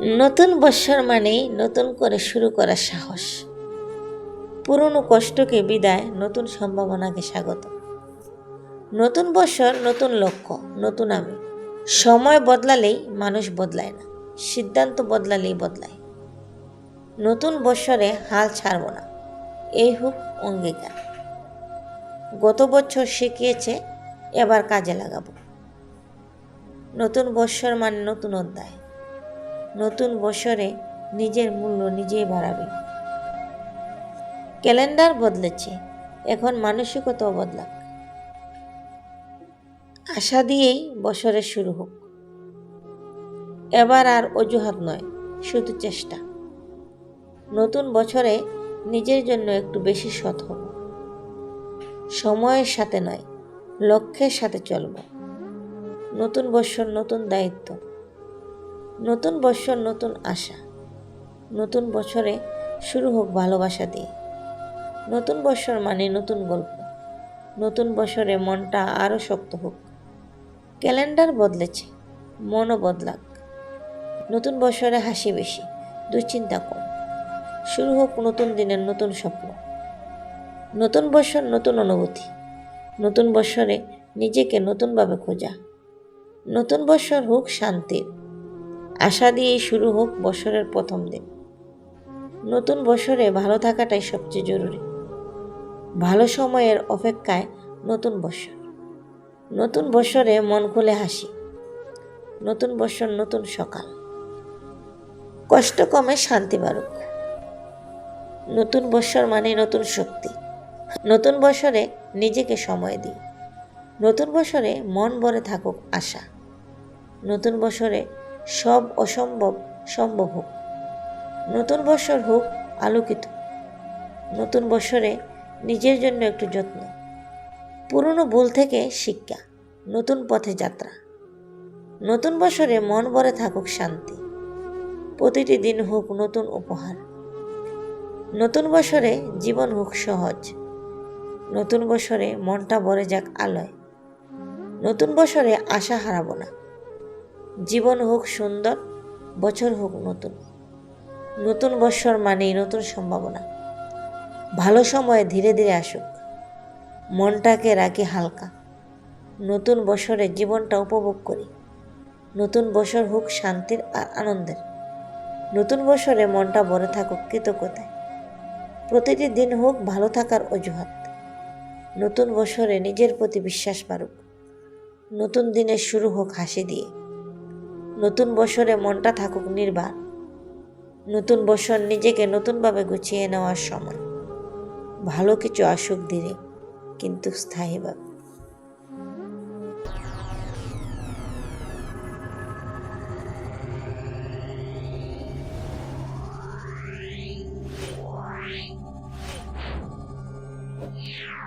নতুন বৎসর মানেই নতুন করে শুরু করার সাহস। পুরনো কষ্টকে বিদায়, নতুন সম্ভাবনাকে স্বাগত। নতুন বৎসর নতুন লক্ষ্য, নতুন আমি। সময় বদলালেই মানুষ বদলায় না, সিদ্ধান্ত বদলালেই বদলায়। নতুন বৎসরে হাল ছাড়ব না, এই হোক অঙ্গীকার। গত বছর শিখিয়েছে, এবার কাজে লাগাবো। নতুন বৎসর মানে নতুন অধ্যায়। নতুন বছরে নিজের মূল্য নিজেই বাড়াবে। ক্যালেন্ডার বদলেছে, এখন মানসিকতাও বদলাক। আশা দিয়েই বছরের শুরু হোক। এবার আর অজুহাত নয়, শুধু চেষ্টা। নতুন বছরে নিজের জন্য একটু বেশি সৎ হব। সময়ের সাথে নয়, লক্ষ্যের সাথে চলব। নতুন বছর, নতুন দায়িত্ব। নতুন বছর, নতুন আশা। নতুন বছরে শুরু হোক ভালোবাসা দিয়ে। নতুন বছর মানে নতুন গল্প। নতুন বছরে মনটা আরও শক্ত হোক। ক্যালেন্ডার বদলেছে, মনও বদলাক। নতুন বছরে হাসি বেশি, দুশ্চিন্তা কম। শুরু হোক নতুন দিনের নতুন স্বপ্ন। নতুন বছর, নতুন অনুভূতি। নতুন বছরে নিজেকে নতুনভাবে খোঁজা। নতুন বছর হোক শান্তির। আশা দিয়েই শুরু হোক বছরের প্রথম দিন। নতুন বছরে ভালো থাকাটাই সবচেয়ে জরুরি। ভালো সময়ের অপেক্ষায় নতুন বছর। নতুন বছরে মন খুলে হাসি। নতুন বছর, নতুন সকাল। কষ্ট কমে শান্তি বাড়ুক। নতুন বছর মানে নতুন শক্তি। নতুন বছরে নিজেকে সময় দিই। নতুন বছরে মন ভরে থাকুক আশা। নতুন বছরে সব অসম্ভব সম্ভব হোক। নতুন বছর হোক, আলোকিত। নতুন বছরে নিজের জন্য একটু যত্ন। পুরনো ভুল থেকে শিক্ষা, নতুন পথে যাত্রা। নতুন বছরে মন ভরে থাকুক শান্তি। প্রতিটি দিন হোক নতুন উপহার। নতুন বছরে জীবন হোক সহজ। নতুন বছরে মনটা ভরে যাক আলোয়। নতুন বছরে আশা হারাবো না। জীবন হোক সুন্দর, বছর হোক নতুন। নতুন বছর মানেই নতুন সম্ভাবনা। ভালো সময় ধীরে ধীরে আসুক। মনটাকে রাখি হালকা। নতুন বছরে জীবনটা উপভোগ করি। নতুন বছর হোক শান্তির আর আনন্দের। নতুন বছরে মনটা ভরে থাকুক কৃতজ্ঞতায়। প্রতিটি দিন হোক ভালো থাকার অজুহাত। নতুন বছরে নিজের প্রতি বিশ্বাস বাড়ুক। নতুন দিনের শুরু হোক হাসি দিয়ে। নতুন বছরে মনটা থাকুক নির্বাণ। নতুন বছর নিজেকে নতুনভাবে গুছিয়ে নেওয়ার সময়। ভালো কিছু আসুক দিনে কিন্তু স্থায়ীভাবে Yeah.